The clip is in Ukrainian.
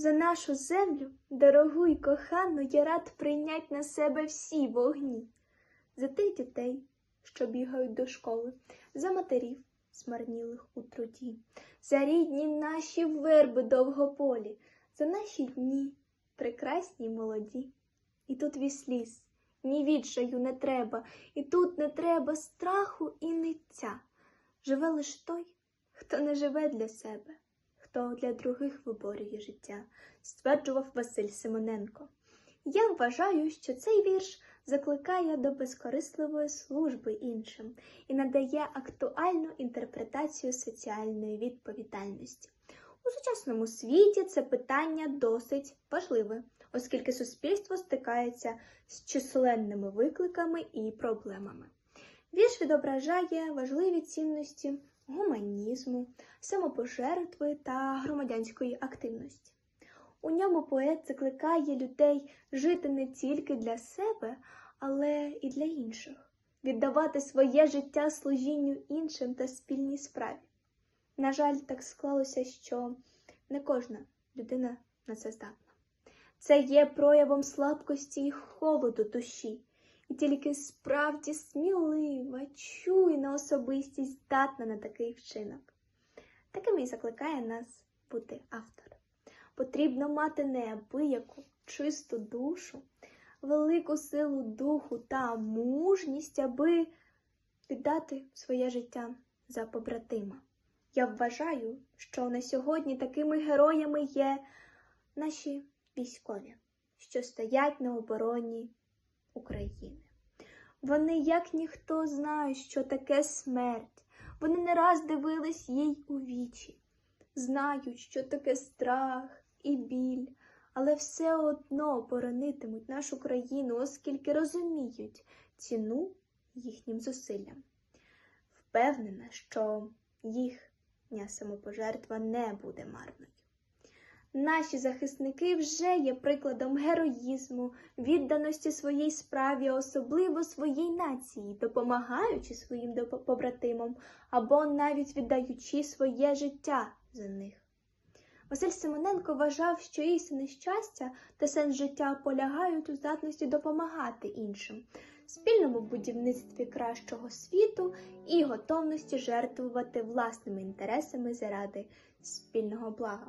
За нашу землю, дорогу й кохану, я рад прийнять на себе всі вогні. За тих дітей, що бігають до школи, за матерів, смарнілих у труді, за рідні наші верби довгополі, за наші дні, прекрасні й молоді. І тут вісліз, ні відчаю не треба, і тут не треба страху і ниття. Живе лиш той, хто не живе для себе, хто для других виборює життя, стверджував Василь Симоненко. Я вважаю, що цей вірш закликає до безкорисливої служби іншим і надає актуальну інтерпретацію соціальної відповідальності. У сучасному світі це питання досить важливе, оскільки суспільство стикається з численними викликами і проблемами. Вірш відображає важливі цінності гуманізму, самопожертви та громадянської активності. У ньому поет закликає людей жити не тільки для себе, але і для інших, віддавати своє життя служінню іншим та спільній справі. На жаль, так склалося, що не кожна людина на це здатна. Це є проявом слабкості і холоду душі, і тільки справді смілива, чуйна особистість здатна на такий вчинок. Таким і закликає нас бути автор. Потрібно мати неабияку, чисту душу, велику силу духу та мужність, аби віддати своє життя за побратима. Я вважаю, що на сьогодні такими героями є наші військові, що стоять на обороні України. Вони, як ніхто, знають, що таке смерть. Вони не раз дивились їй у вічі, знають, що таке страх і біль, але все одно боронитимуть нашу країну, оскільки розуміють ціну їхнім зусиллям. Впевнена, що їхня самопожертва не буде марною. Наші захисники вже є прикладом героїзму, відданості своїй справі, особливо своїй нації, допомагаючи своїм побратимам або навіть віддаючи своє життя за них. Василь Симоненко вважав, що істинне щастя та сенс життя полягають у здатності допомагати іншим, спільному будівництві кращого світу і готовності жертвувати власними інтересами заради спільного блага.